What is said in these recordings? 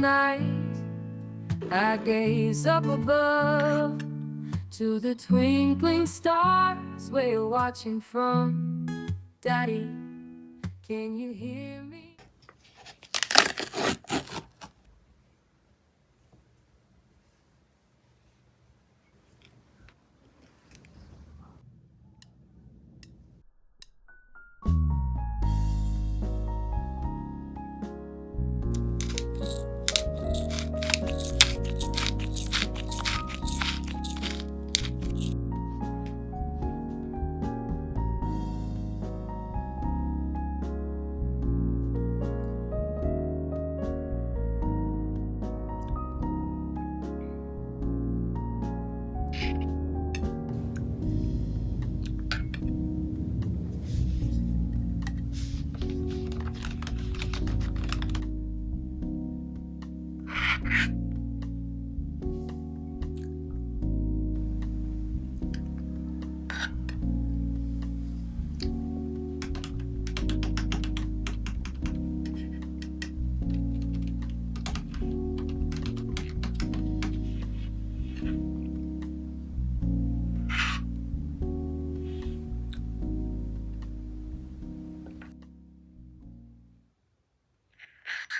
night, I gaze up above to the twinkling stars where you're watching from. Daddy, can you hear me? you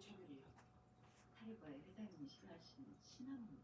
저녁이요. 할바의 회장님이 싫어하시는 시나몬.